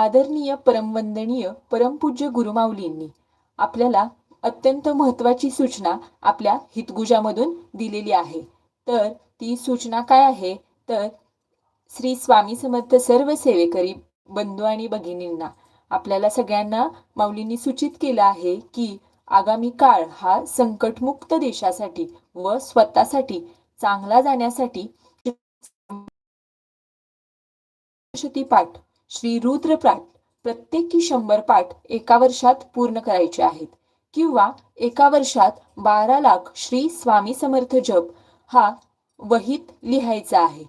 आदरणीय परमवंदनीय परमपूज्य गुरुमाऊलींनी आपल्याला अत्यंत महत्त्वाची सूचना आपल्या हितगुजामधून दिलेली आहे. तर ती सूचना काय आहे? तर श्री स्वामी समर्थ सर्व सेवेकरी बंधू आणि भगिनींना आपल्याला सगळ्यांना माऊलींनी सूचित केलं आहे की आगामी काळ हा संकटमुक्त देशासाठी व स्वतःसाठी चांगला जाण्यासाठी पाठ श्री रुद्र पाठ प्रत्येकी शंभर पाठ एका वर्षात पूर्ण करायचे आहेत. किंवा एका वर्षात बारा लाख श्री स्वामी समर्थ जप हा वहीत लिहायचा आहे.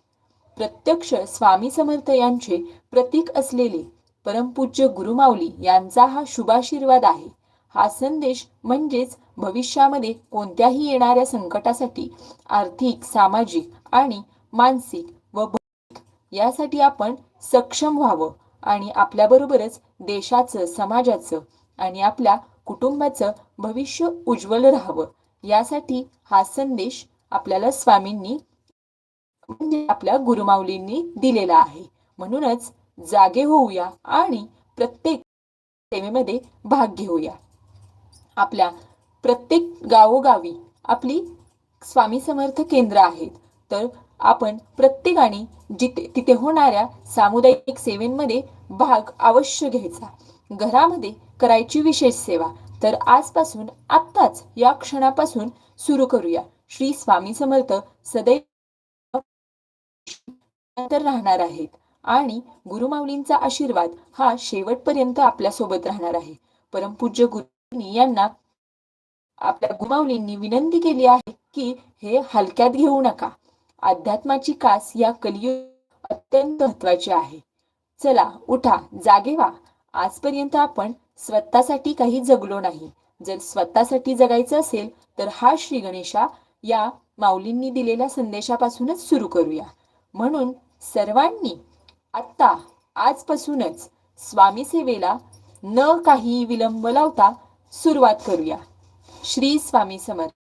प्रत्यक्ष स्वामी समर्थ यांचे प्रतीक असलेले परमपूज्य गुरुमाऊली यांचा हा शुभाशीर्वाद आहे. हा संदेश म्हणजेच भविष्यामध्ये कोणत्याही येणाऱ्या संकटासाठी आर्थिक सामाजिक आणि मानसिक व यासाठी आपण सक्षम व्हावं आणि आपल्याबरोबरच देशाचं समाजाचं आणि आपल्या कुटुंबाचं भविष्य उज्ज्वल राहावं. यासाठी हा संदेश आपल्याला स्वामींनी म्हणजे आपल्या गुरुमाऊलींनी दिलेला आहे. म्हणूनच जागे होऊया आणि प्रत्येक सेवेमध्ये भाग घेऊया. आपल्या प्रत्येक गावोगावी आपली स्वामी समर्थ केंद्र आहेत. तर आपण प्रत्येकाने जिथे तिथे होणाऱ्या सामुदायिक सेवेंमध्ये भाग अवश्य घ्यायचा. घरामध्ये करायची विशेष सेवा. तर आजपासून आत्ताच या क्षणापासून सुरू करूया. श्री स्वामी समर्थ सदैव राहणार आहेत. आणि गुरुमाऊलींचा आशीर्वाद हा शेवटपर्यंत आपल्यासोबत राहणार आहे. परमपूज्य गुरुनी यांना आपल्या गुमावलींनी विनंती केली आहे की हे हलक्यात घेऊ नका. अध्यात्माची कास या कलियुग अत्यंत महत्वाची आहे. चला उठा जागे व्हा. आजपर्यंत आपण स्वतःसाठी काही जगलो नाही. जर स्वतःसाठी जगायचं असेल तर हा श्री गणेशा या माऊलींनी दिलेल्या संदेशापासूनच सुरू करूया. म्हणून सर्वांनी आत्ता आजपासूनच स्वामी सेवेला न काही विलंब लावता सुरुवात करूया. श्री स्वामी समर्थ.